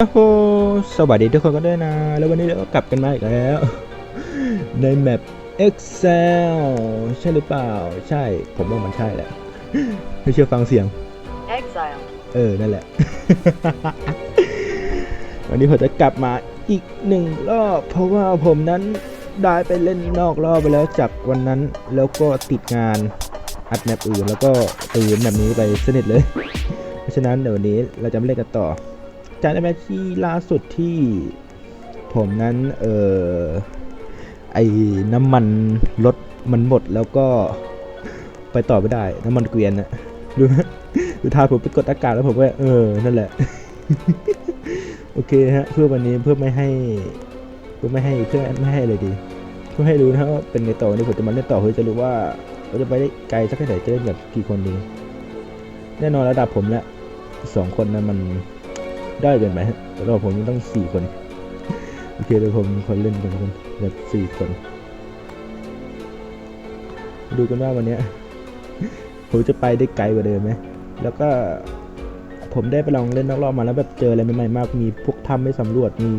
โอ้โหสวัสดีทุกคนกันด้วยนะ แล้ววันนี้เราก็กลับกันมาอีกแล้ว ในแมป Excel ใช่หรือเปล่า ใช่ ผมว่ามันใช่แหละ ไม่เชื่อฟังเสียง Exile. เออ นั่นแหละ วันนี้ผมจะกลับมาอีกหนึ่งรอบ เพราะว่าผมนั้นได้ไปเล่นนอกรอบไปแล้วจากวันนั้น แล้วก็ติดงานอัดแมปอื่น แล้วก็ตื่นแบบนี้ไปสนิทเลย เพราะฉะนั้นเดี๋ยววันนี้เราจะไม่เล่นกันต่อ จากในแมที่ล่าสุดที่ผมนั้นเออไอ้น้ำมันรถมันหมดแล้วก็ไปต่อไม่ได้ น้ำมันเกวียนอะดูไหมคือทาผมไปกดอากาศแล้วผมก็เออ นั่นแหละ โอเคฮะ เพื่อวันนี้เพื่อไม่ให้ เพื่อไม่ให้เพื่อไม่ให้อะไรดี เพื่อให้รู้นะว่าเป็นไงต่อวันนี้ผมจะมาเล่นต่อเพื่อจะรู้ว่าเราจะไปได้ไกลสักแค่ไหนจะเล่นแบบกี่คนดี แน่นอนระดับผมและสองคนนะมัน ได้เกินไปฮะระดับผมยังต้องสี่คน โอเคเดี๋ยวผมคนเล่นกันคนแบบสี่คน ดูกันว่าวันนี้ผมจะไปได้ไกลกว่าเดิมไหม แล้วก็ผมได้ไปลองเล่นนอกรอบมาแล้วแบบเจออะไรใหม่ๆมาก มีพวกถ้ำไม่สำรวจ มี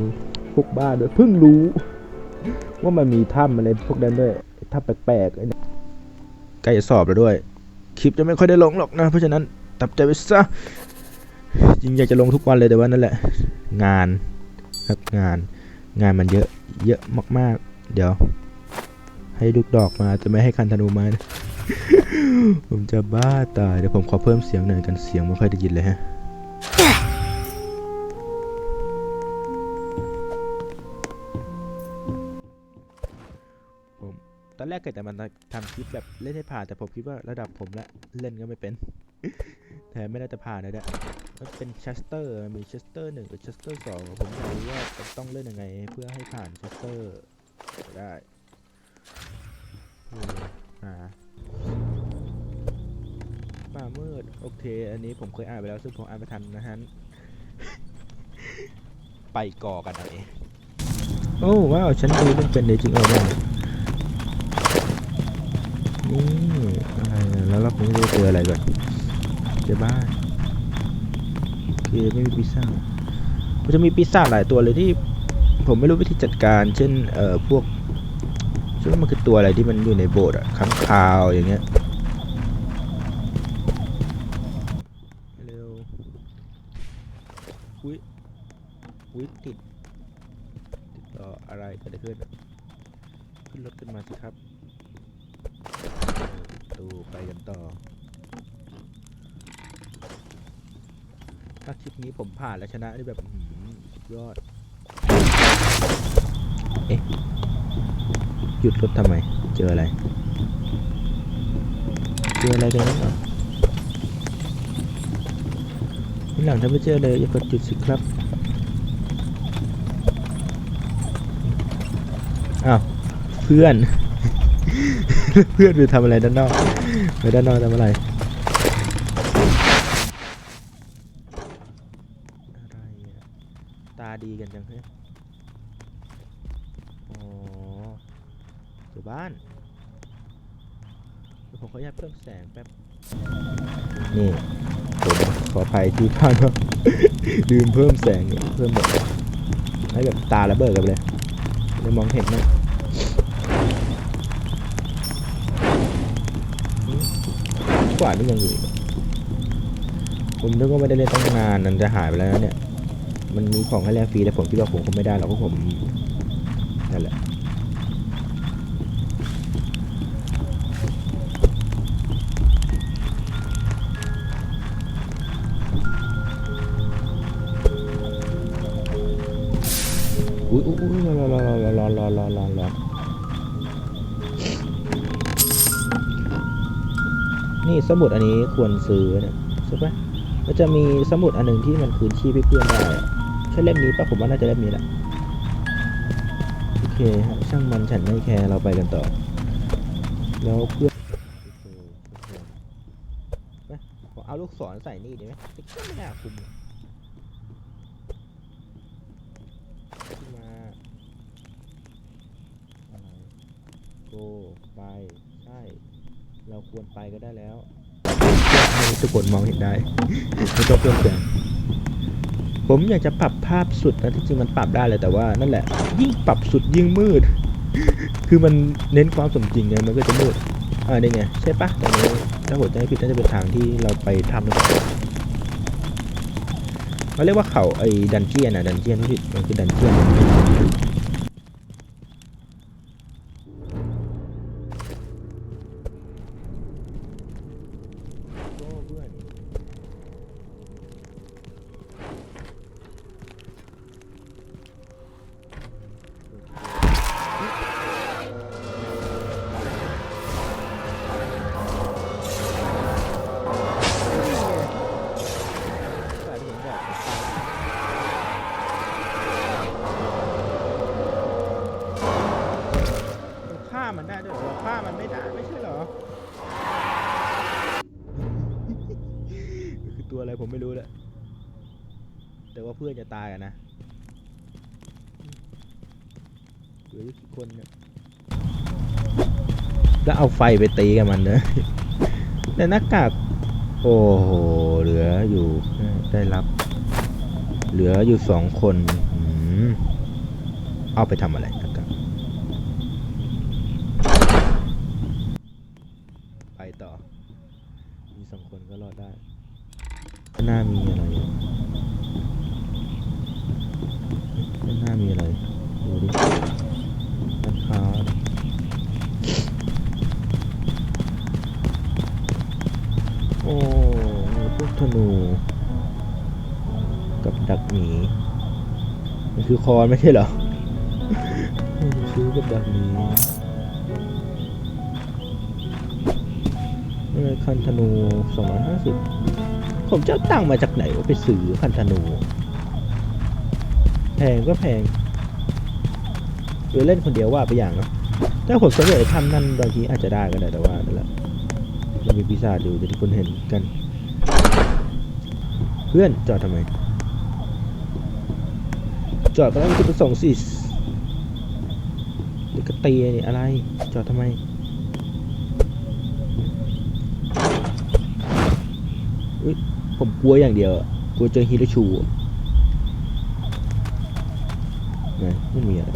พวกบ้านด้วย เพิ่งรู้ ว่ามันมีถ้ำอะไรพวกนั้นด้วยถ้ำแปลกๆไอ้เนี่ยใกล้จะสอบแล้วด้วย คลิปจะไม่ค่อยได้ลงหรอกนะ เพราะฉะนั้นตับใจไปซะ จริงอยากจะลงทุกวันเลยแต่ว่านั่นแหละ งานครับงานงานมันเยอะเยอะมาก ๆ เดี๋ยว ให้ลูกดอกมาจะไม่ให้คันธนูมานะผมจะบ้าตายเดี๋ยวผมขอเพิ่มเสียงหน่อยกันเสียงไม่ค่อยได้ยินเลยฮะผมตอนแรกเกิดแต่มันทำคลิปแบบเล่นให้ผ่านแต่ผมคิดว่าระดับผมละเล่นก็ไม่เป็น แถมไม่น่าจะผ่านเลยด้วยมันเป็นชัสเตอร์มีชัสเตอร์หนึ่งกับชัสเตอร์สองผมอยากรู้ว่าจะต้องเล่นยังไง เพื่อให้ผ่านชัสเตอร์ได้เอออ่าป่ามืด โอเค อันนี้ผมเคยอ่านไปแล้วซึ่งผมอ่านไม่ทันนะฮะไปก่อกันเอาเองโอ้ว้าวฉันดูเรื่องเป็นเลยจริงเออว้วนี่อะไรแล้วรอบนี้จะเจออะไรก่อน จอบ้าโอเคไม่มีปีศาจมันจะมีปีศาจหลายตัวเลยที่ ผมไม่รู้วิธีจัดการ เช่นเอ่อพวกช่ว่ามันคือตัวอะไรที่มันอยู่ในโบสถ์อะค้างคาวอย่างเงี้ยเร็วอุ้ยอุ้ยติดติดต่ออะไรเกิดอะไรขึ้นขึ้นรถขึ้นมาสิครับเปิดประตูไปกันต่อ ถ้าคลิปนี้ผมผ่านแล้วชนะนี่แบบย้อหือสุดยอด เอ๊ะ หยุดรถทำไม เจออะไร เจออะไรกันนั้นเหรอทีหลังถ้าไม่เจอเลยอย่ากดจุดสิครับ อ้าว เพื่อน เพื่อนไปทำอะไรด้านนอก ไปด้านนอกทำอะไรอะตาดีกันจังเฮ้ยอ๋อเดี๋ยว บ้านเดี๋ยวผมขออนุญาตเพิ่มแสงแป๊บ นี่ผมขออภัยที่ท่านครับลืมเพิ่มแสงเพิ่มแบบให้แบบตาระเบิดกันไปเลยจะมองเห็นนะอืมกว่าดนี่ยังอยู่อีกผมนึกว่าไม่ได้เล่นตั้งนานนันจะหายไปแล้วนะเนี่ย มันมีของให้แลกฟรีแต่ผมคิดว่าผมคงไม่ได้หรอกเพราะผมนั่นแหละ อุ้ยอุ้ยร้อนี่สมุดอันนี้ควรซื้อเนี่ยใช่ปะมันจะมีสมุดอันหนึ่งที่มันคืนชีพให้เพื่อนได้ใช่เล่มนี้ปะผมว่าน่าจะเล่มนี้แหละโอเคครับช่างมันฉันไม่แคร์เราไปกันต่อ แล้วเพื่อนผมเอาลูกศรใส่นี่ดีไหมก็ไม่น่าคุม ไป ใช่ เราควรไปก็ได้แล้ว ทุกคนมองเห็นได้ไม่ต้องเพิ่มเติมผมอยากจะปรับภาพสุดนะที่จริงมันปรับได้เลยแต่ว่านั่นแหละ ยิ่งปรับสุดยิ่งมืด คือมันเน้นความสมจริงไงมันก็จะมืดอ่าได้ไงใช่ปะตอนนี้ถ้าผมจะไผิดน่าจะเป็นทางที่เราไปทำนะครับเขาเรียกว่าเขาไอ้ดันเจียนอะดันเจียนไม่ผิดมันคือดันเจียน all good. ว่าเพื่อนจะตายนะเหลือกี่คนเนี่ยก็เอาไฟไปตีกับมันนะแต่หน้ากากโอ้โห เหลืออยู่ได้รับ เหลืออยู่สองคนอเอาไปทำอะไรนะครับไปต่อ มีสองคนก็รอดได้ หน้ามีอะไร รไม่ใช่เหรอซื้อกับแบบนี้คันธนู250 ผมจะตั้งมาจากไหนว่าไปซื้อคันธนู แพงก็แพงหรือเล่นคนเดียวว่าไปอย่างนะถ้าผมสำเร็จทำนั่นบางทีอาจจะได้ก็ได้แต่ว่านั่นแหละมันมีปีศาจอยู่ที่คุณเห็นกัน เพื่อนจอดทำไม จอดต้องนั้นไปส่งสิเด็กกระเตียนี่อะไร จอดทำไมผมกลัวอย่างเดียว กลัวเจอฮิโรชูนะไม่มีอะไร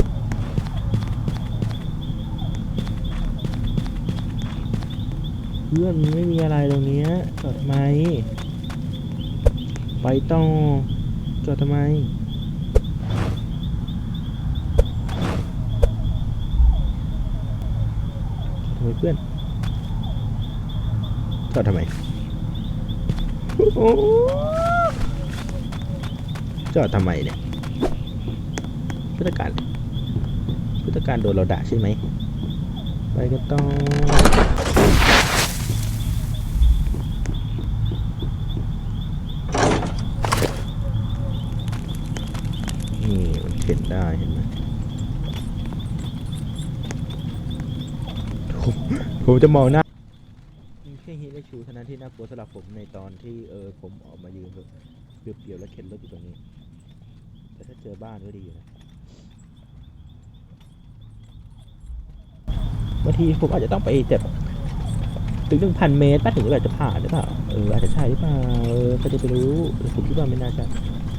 เพื่อนไม่มีอะไรตรงนี้จอดทำไม ไปต้องจอดทำไม พื่อนทอดทำไมจอดทำไมเนี่ยพุทธการพุทธการโดนเราด่าใช่ไหมไปก็ต้อง ผมจะมองหน้าแค่ฮิตและชูเท่านั้นที่น่ากลัวสำหรับผมในตอนที่เออผมออกมายืนแบบเปรียวๆและเข็นรถอยู่ตรงนี้ แต่ถ้าเจอบ้านก็ดีนะบางทีผมอาจจะต้องไปแบบถึงหนึ่งพันเมตรป้าถึงแบบจะผ่านหรือเปล่าเอออาจจะใช่หรือเปล่าเออก็จะไปรู้ผมคิดว่าไม่น่าใช่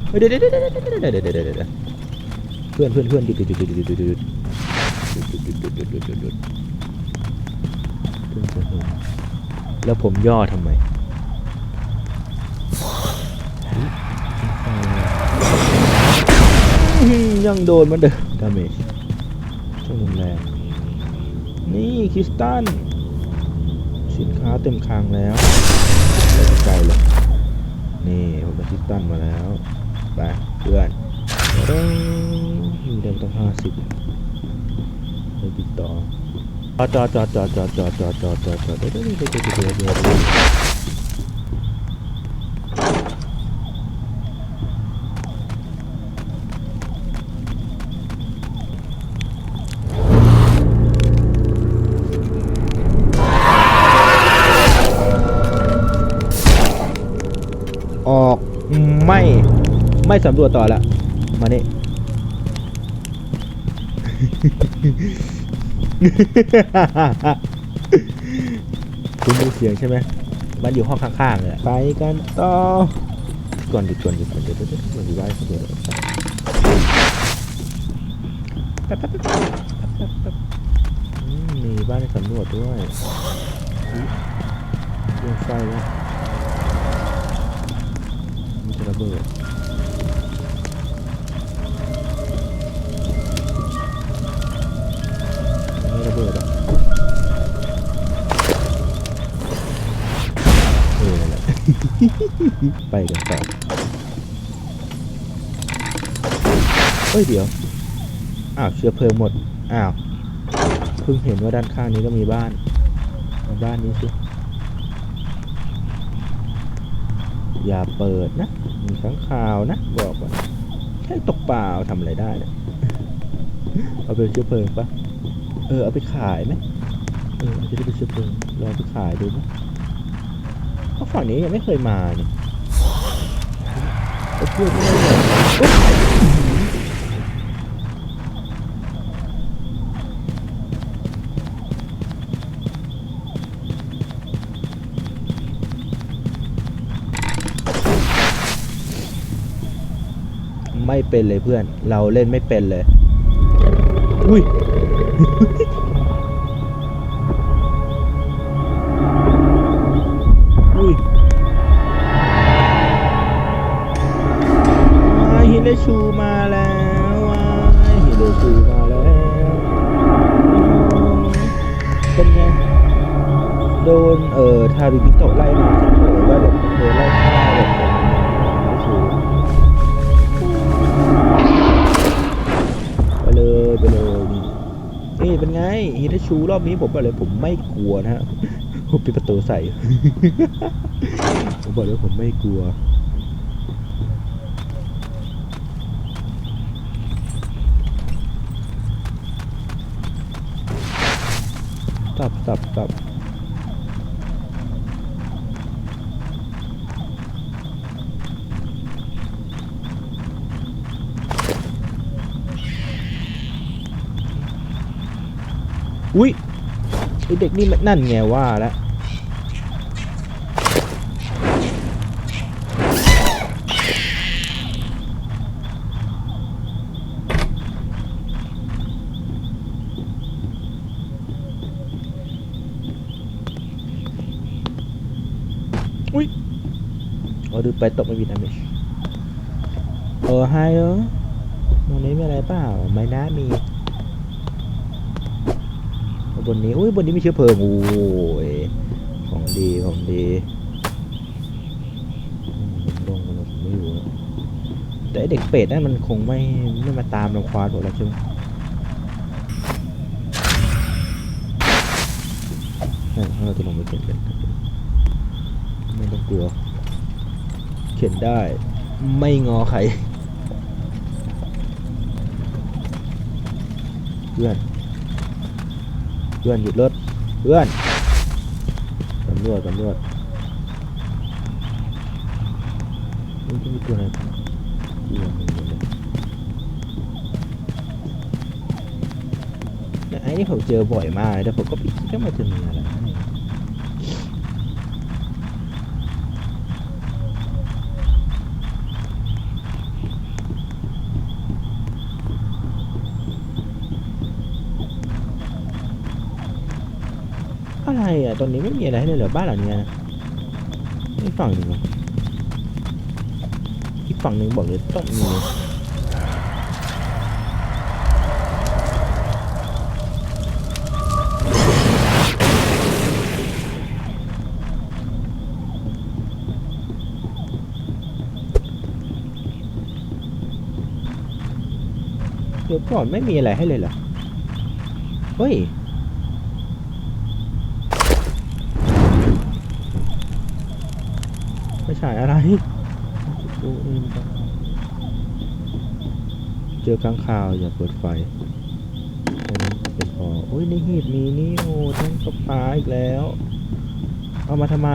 เดี๋ยวเดี๋ยวเดี๋ยวเดี๋ยวเดี๋ยวเดี๋ยวเพื่อนเพื่อนเพื่อนหยุดหยุดหยุดหยุดหยุดหยุดหยุดหยุดหยุดหยุดหยุดหยุด ขึ้นสูแล้วผมย่อทำไมยังโดนมันเด้อดาเมจช่างรุนแรงนี่คริสตัน สินค้าเต็มคางแล้วไกลเลยนี่ผมเป็นคริสตันมาแล้ว ไปเพื่อนเดิมต้องห้าสิบไปติดต่อ จอดจอดจอดจอดจอดจอดจอดจอดจอดเดี๋ยวเดี๋ยวเดี๋ยวเดี๋ยวเดี๋ยวเดี๋ยวเดี๋ยวออกไม่ไม่สำรวจต่อละมานี่ คุณมีเสียงใช่ไหมมันอยู่ห้องข้างๆเลยไปกันต่อก่อนหยุดก่อนหยุดก่อนเดี๋ยวเดี๋ยวเดี๋ยวเดี๋ยวมีบ้เดี๋ยวมีบ้านให้สำรวจด้วยอุ๊ยเรื่องไฟวะมีจะระเบิด ไปกันต่อเฮ้ยเดี๋ยว อ้าวเชื้อเพลิงหมด อ้าว เพิ่งเห็นว่าด้านข้างนี้ก็มีบ้านมาบ้านนี้สิอย่าเปิดนะ มีข้างข่าวนะ บอกก่อนแค่ตกเปล่าทำอะไรได้เนี่ยเอาไปเชื้อเพลิงปะเออ เอาไปขายไหมเออจะได้เป็นเชื้อเพลิงลองไปขายดูไหม เพราะฝั่งนี้ยังไม่เคยมาเนี่ยไอ้พวกนี้เนี่ยอุ๊ยไม่เป็นเลยเพื่อน เราเล่นไม่เป็นเลย อุ้ย ได้ชูรอบนี้ผมบอกเลยผมไม่กลัวนะฮะผมปิดประตูใส่ ผมบอกเลยผมไม่กลัวตับตับตับ อุ้ยไอเด็กนี่มันนั่นไงว่าแล้วอุ้ยโอ้ดูไปตกไม่มีดาเมจเออไฮเออตรงนี้มีอะไรเปล่า ไม่น่ามี บนนี้อุ้ยบนนี้มีเชื้อเพลิงโอ้ยของดีของดีลงมาแล้วผมไม่อยู่แล้วแต่เด็กเป็ดนั่นมันคงไม่ไม่มาตามเราควานผมแล้วใช่ไหมใช่เราจะลงไปเก็บกันไม่ต้องกลัว เข็นได้ ไม่งอใครเพื่อน พื่อนหยุดรถเพื่อนตำรวจตำรวจนี่จะมีตัวไรบ้างกลัวมึงเลยเนี่ยไอ้นี่ผมเจอบ่อยมากแต่ผมก็ไม่คิดว่ามันจะมีอะไร ให้อะไรอ่ตอนนี้ไม่มีอะไรให้เลยเหรอบ้านหลังเนี้ยนะอีกฝั่งหนึ่งอะอีกฝั่งหนึ่งบอกเลยต้องมีเดี๋ยวก่อนไม่มีอะไรให้เลยเหรอ เฮ้ย ฉายอะไรดูเองเจอค้างคาวอย่าเปิดไฟแค่นั้เป็นพอโอ้ยในหีบมีนี่โอ้ทั้งกระปาอีกแล้ว เอามาทำไม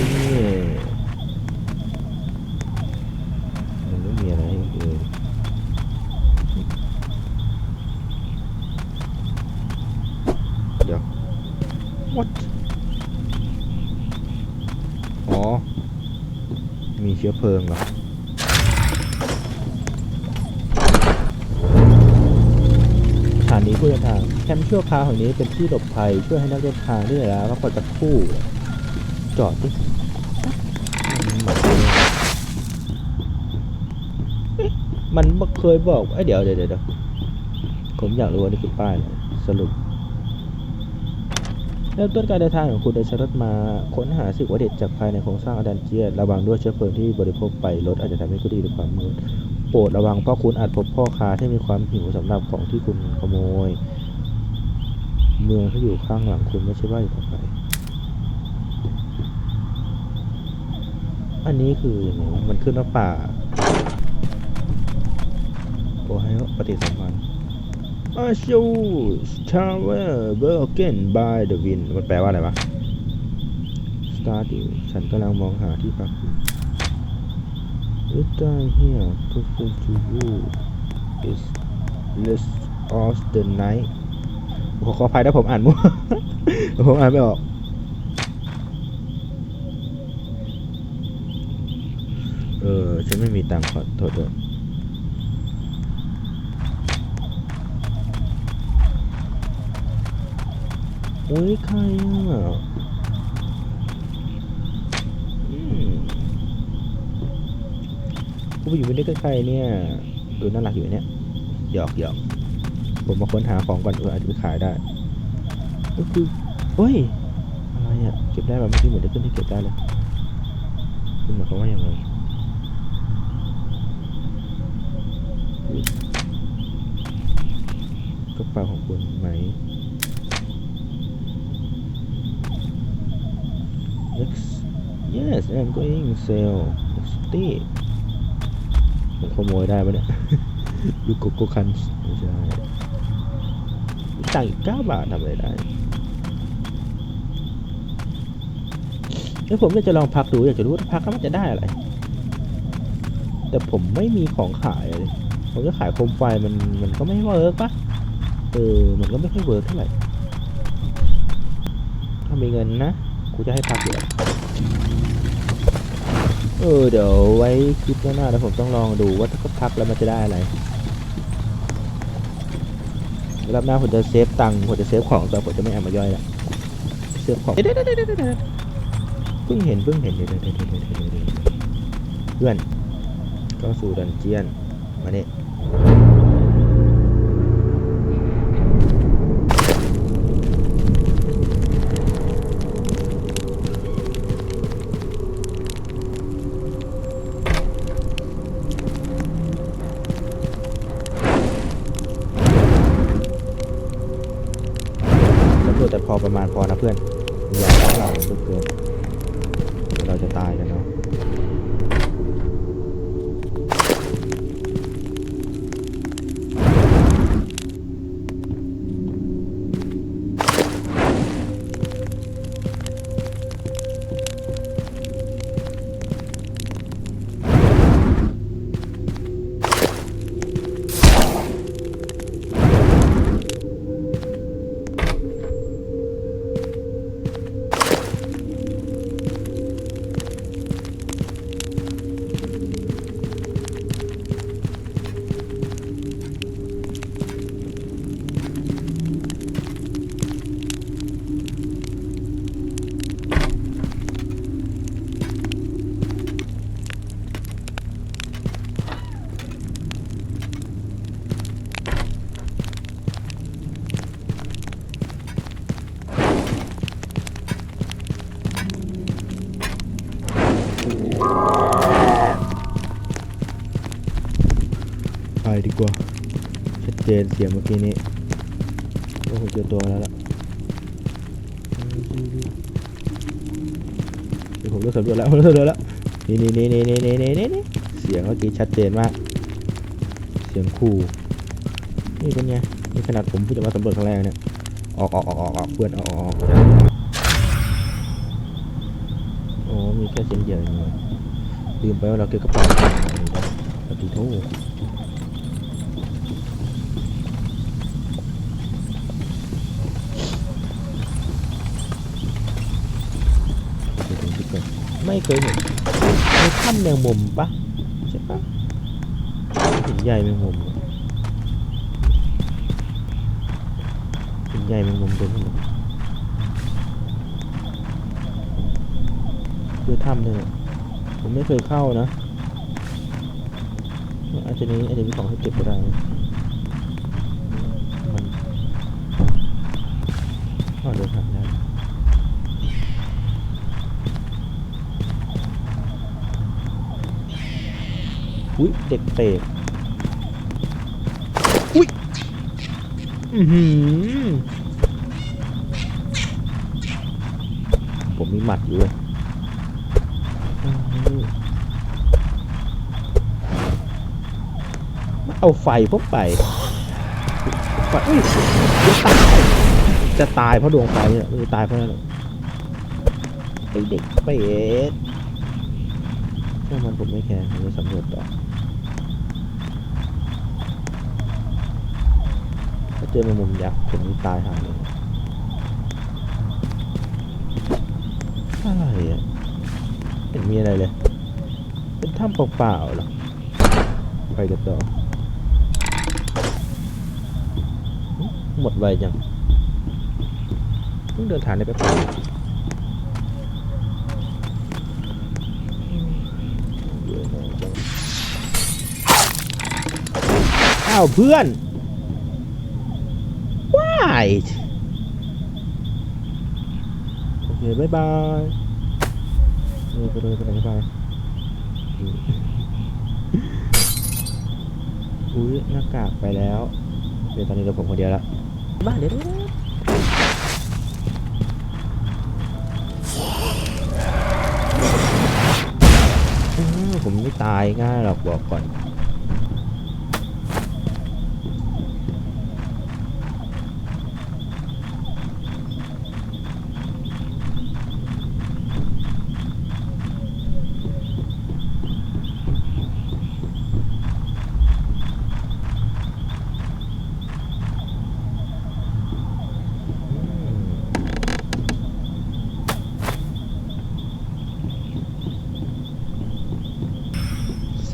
นี่มันไม่มีอะไรให้เลย เดี๋ยว what มีเชื้อเพลิงเหรอสถานีผู้เดินทางแคมป์ชั่วคราวแห่งนี้เป็นที่หลบภัยเพื่อให้นักเดินทางได้เลาพักผ่อนสักครู่จอดดิเอ๊ะมันเคยบอกไอ้ยเดี๋ยวเดี๋ยวเดี๋ยวผมอยากรู้ว่านี่คือป้ายอะไรสรุป เริ่มต้นการเดินทางของคุณโดยใช้รถมาค้นหาสิ่งวัตถุจากภายในโครงสร้างอดันเจียนระวังด้วยเชื้อเพลิงที่บริโภคไปรถอาจจะทำให้คุณดีหรือความมืดโปรดระวังเพราะคุณอาจพบพ่อค้าที่มีความหิวสำหรับของที่คุณขโมย เมืองที่อยู่ข้างหลังคุณไม่ใช่ว่าอยู่ต่อไปอันนี้คือมันขึ้นว่าป่าโอ้ให้ปฏิสัมพันธ์ อาชูสตาร์เวอร์เบอร์เกนบายเดอะวินมันแปลว่าอะไรวะ Start ฉันกำลังมองหาที่พักอยู่ It time here perfect to you is less of the night ขอขออภัยถ้าผมอ่านมั่วผมอ่านไม่ออกเออฉันไม่มีตังค์ขอโทษด้วย โอ้ยใครอะอืมผู้หญิงคนนี้ก็ใครเนี่ยดูน่ารักอยู่เนี่ยหยอกหยอกผมมาค้นหาของก่อนเอออาจจะไปขายได้ก็คือเฮ้ยอะไรอะเก็บได้แบบเมื่อกี้เหมือนจะขึ้นที่เก็บได้เลยคุณหมายความว่ายังไงกระเป๋าของคุณไหม yes I'm going sell next day ผมขโมยได้ปะเนี่ยดูโกโก้คันไม่ใช่มีตังกเก้าบาททำอะไรได้เอ้ยผมอยากจะลองพักดูอยากจะรู้ว่าถ้าพักแล้วมันจะได้อะไร แต่ผมไม่มีของขายเลย ผมจะขายโคมไฟมันมันก็ไม่เวิร์กปะเออ มันก็ไม่ค่อยเวิร์กเท่าไหร่ถ้ามีเงินนะ กูจะให้พักเดี๋ยวเออเดี๋ยวไว้คลิปหน้าๆแล้วผมต้องลองดูว่าถ้าพักแล้วมันจะได้อะไรรอบหน้าผมจะเซฟตังค์ผมจะเซฟของแต่ผมจะไม่เอามาย่อยละเซฟของเดี๋ยวเดี๋ยวเดี๋ยวเดี๋ยวเดี๋ยวเพิ่งเห็นเพิ่งเห็นเดี๋ยวเดี๋ยวเดี๋ยวเดี๋ยวเดี๋ยวเดี๋ยวเพื่อนก็สู่ดันเจียนมาเนี่ย ประมาณพอนะเพื่อนอย่าเราลึกเกินเราจะตายกันเนาะ เจนเสียงเมื่อกี้นี้โอ้โหเจอตัวแล้วล่ะเดี๋ยวผมเลือกสำรวจแล้วผมเลือกสำรวจแล้วนี่นี่นี่นี่นี่นี่นี่นี่เสียงเมื่อกี้ชัดเจนมาก เสียงคู่นี่เป็นไงนี่ขนาดผมเพิ่งจะมาสำรวจครั้งแรกเนี่ยออกออกออกออกออกเพื่อนออกออกออกโอ้มีแค่เส้นเดียวเองลืมไปว่าเราเก็บกระเป๋าปฏิโทษ ไม่เคยเห็นในถ้ำแมงมุมปะใช่ปะหินใหญ่แมงมุมหินใหญ่แมงมุมเต็มไปหมดคือถ้ำเนี่ยผมไม่เคยเข้านะอาจจะนี้อาจจะมีของให้เก็บก็ได้นะมันก็เดินทางได้ อุ้ยเด็กเตะอุ้ยอือหือผมมีหมัดอยู่เลยอื้อหือเอาไฟพวกไปไฟอุ้ยจะตายจะตายเพราะดวงไฟเนี่ยไม่ได้ตายเพราะนั่นหรอกไอเด็กเป็ดช่างมันผมไม่แคร์ผมจะสำรวจต่อถ้าเจอแมงมุมยักษ์ผมนี่ตายห่าเลยอะไรอะเห็นมีอะไรเลย เป็นถ้ำเปล่าๆหรอไปกันต่อหมดไวจังเพิ่งเดินทางได้แป๊บเดียวอ้าวเพื่อน โอเคบ๊ายบายเออไปเลยไปเลยบ๊ายบายอืมอุ้ยหน้ากากไปแล้ว เดี๋ยวตอนนี้เราผมคนเดียวละบ้านเดี๋ยวเดี๋ยวเดี๋ยวอืมผมไม่ตายง่ายหรอกบอกก่อน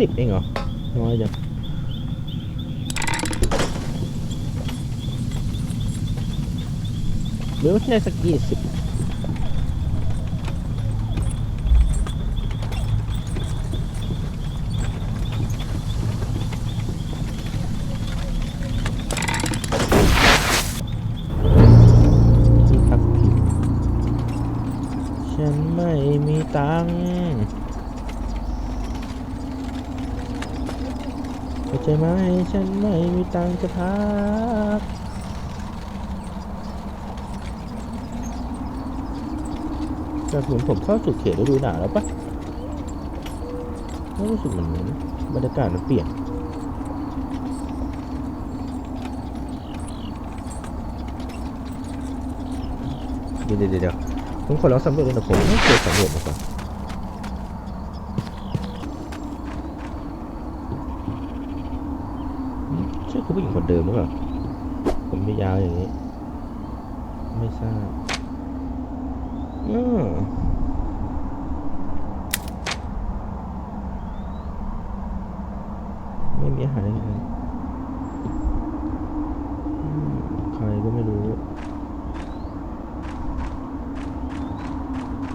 สิบเองเหรอ น้อยจังหรือว่าแค่สักยี่สิบที่พักผิดฉันไม่มีตังค์ เข้าใจไหมฉันไม่มีตังค์จะพักแต่เหมือนผมเข้าสู่เขตฤดูหนาวแล้วปะไม่รู้สึกเหมือนบรรยากาศมันเปลี่ยนเดี๋ยวเดี๋ยวเดี๋ยวผมขอลองสำรวจดูหนะผมไม่เคยสำรวจมาก่อน ใช่คือนเดิมหรือเปล่าผมไม่ยาวอย่างนี้ ไม่ทราบออไม่มีอาหารอะไรเลยใครก็ไม่รู้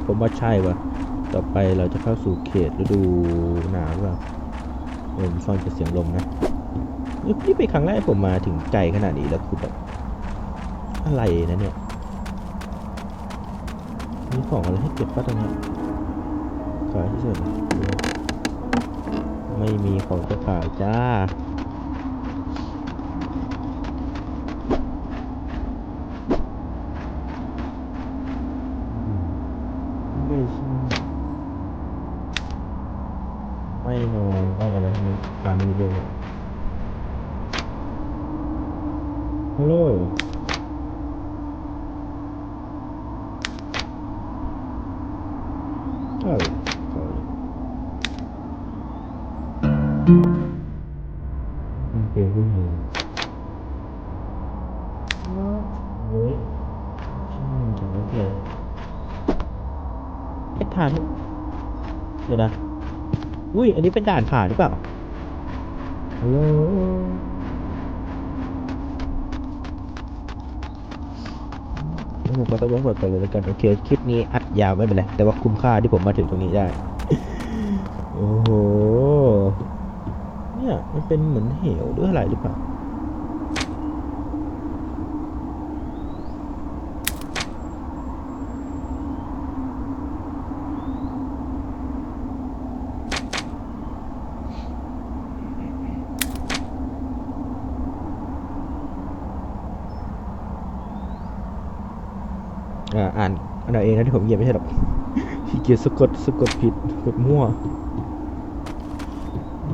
ผมว่าใช่ปะต่อไปเราจะเข้าสู่เขตฤดูหนาวหรือเปล่าผมฟังจากเสียงลมนะ นี่เป็นครั้งแรกผมมาถึงไกลขนาดนี้แล้วคือแบบอะไรนะเนี่ย มีของอะไรให้เก็บป่ะตรงนี้ขายที่สุดไม่มีของจะขายจ้าไม่ใช่ไม่นอนต้องอะไรการมีเรื่อง ฮัลโหลเออโอเคขึ้นเลยเฮ้ยช่างมันจังเลยไอ้ทานเดี๋ยวนะ อุ้ย อันนี้เป็นด่านผ่านหรือเปล่าฮัลโหลแล้ว ผมก็ต้องเปิดก่อนเลยแล้วกันโอเคคลิปนี้อัดยาวไม่เป็นไรแต่ว่าคุ้มค่าที่ผมมาถึงตรงนี้ได้ โอ้โหเนี่ยมันเป็นเหมือนเหวหรืออะไรหรือเปล่า อ่าอ่านอันเอาเองนะที่ผมเหยียบไม่ใช่หรอกขี้เกียจสะกดสะกดผิดกดมั่วอื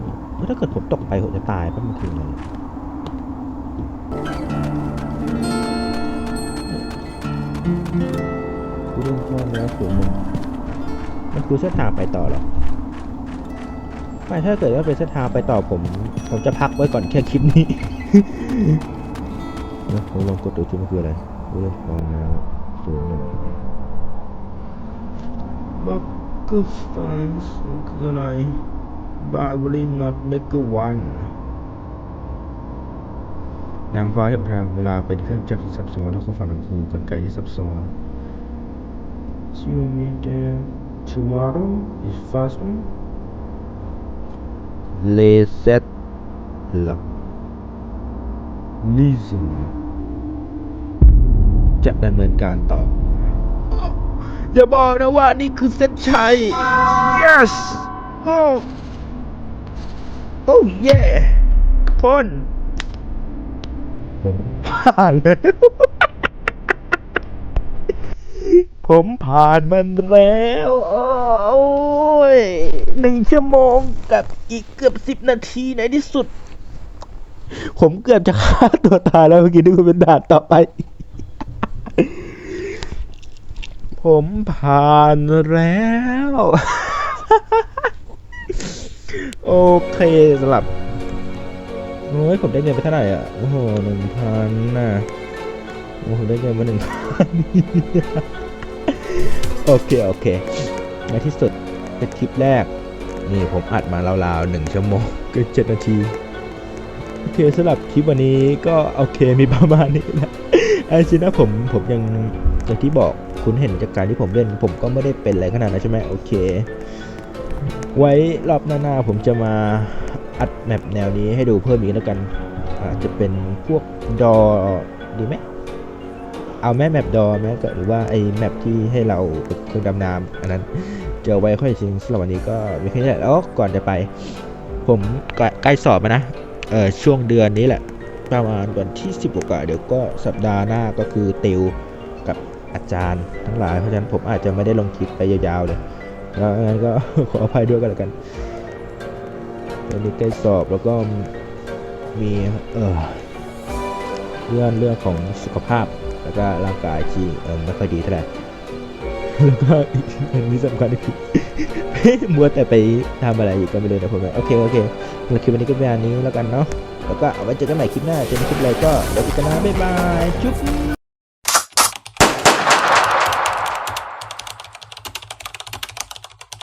มแล้วถ้าเกิดผมตกไปผมจะตายป่ะมันคืออะไรกูเรื่องข้อแล้วสูงมึงมันคือเส้นทางไปต่อเหรอไม่ถ้าเกิดว่าเป็นเส้นทางไปต่อผม ผมจะพักไว้ก่อนแค่คลิปนี้เดี๋ยวผมลองกดดูที่มันคืออะไรเรื่องข้อแล้ว สูงหนึ่งบักเกอร์ฟานส์คืออะไรบาบลินน็อตเมกะวันนางฟ้าที่ทางเวลาเป็นเครื่องจักรที่ซับซ้อนแล้วก็ฝันของครูกลไกที่ซับซ้อน You mean that tomorrow is fast one? Reset หลัก Listen จะดำเนินการต่อ อย่าบอกนะว่านี่คือเส้นชัย yes โอ้โอ้เย่พ้นผมผ่านแล้วผมผ่านมันแล้ว โอ้ยหนึ่งชั่วโมงกับอีกเกือบสิบนาทีในที่สุด ผมเกือบจะฆ่าตัวตายแล้วเมื่อกี้นึกว่าเป็นด่านต่อไป ผมผ่านแล้ว โอเคสำหรับโอ้ยผมได้เงินไปเท่าไหร่อะ โอ้โหหนึ่งพันน่ะโอ้โหได้เงินมาหนึ่งพันโอเค โอเค ในที่สุดเป็นคลิปแรก นี่ผมอัดมาราวๆหนึ่งชั่วโมงเกินเจ็ดนาที สำหรับคลิปวันนี้ก็โอเคมีประมาณนี้แหละไอ้จริงนะผมผมยังอย่างที่บอกคุณเห็นจากการที่ผมเล่น ผมก็ไม่ได้เป็นอะไรขนาดนั้นใช่ไหมโอเค ไว้รอบหน้าๆผมจะมาอัดแมปแนวนี้ให้ดูเพิ่มอีกแล้วกันอาจจะเป็นพวกดอดีไหมเอาแม่แมปดอไหมก็หรือว่าไอแมปที่ให้เราเครื่องดำน้ำอันนั้นเจอไว้ค่อยชิงสำหรับวันนี้ก็มีแค่นี้แล้วก่อนจะไป ผมใกล้ใกล้สอบแล้วนะ เออช่วงเดือนนี้แหละ ประมาณวันที่10กว่าเดี๋ยวก็สัปดาห์หน้าก็คือติวกับอาจารย์ทั้งหลายเพราะฉะนั้นผมอาจจะไม่ได้ลงคลิปไปยาวๆเลยแล้วงั้นก็ ขออภัยด้วยกันแล้วกันตอนนี้ใกล้สอบแล้วก็มีเออเรื่องเรื่องของสุขภาพแล้วก็ร่างกายที่ไม่ค่อยดีเท่าไหร่ แล้วก็อีกอันนี้สำคัญก็คือมัวแต่ไปทำอะไรอีกก็ไม่รู้นะผมโอเคโอเคแล้วคลิปวันนี้ก็ประมาณนี้แล้วกันเนาะแล้วก็เอาไว้เจอกันใหม่คลิปหน้าเจอกันคลิปอะไรก็แล้วกันนะบ๊ายบายจุ๊บ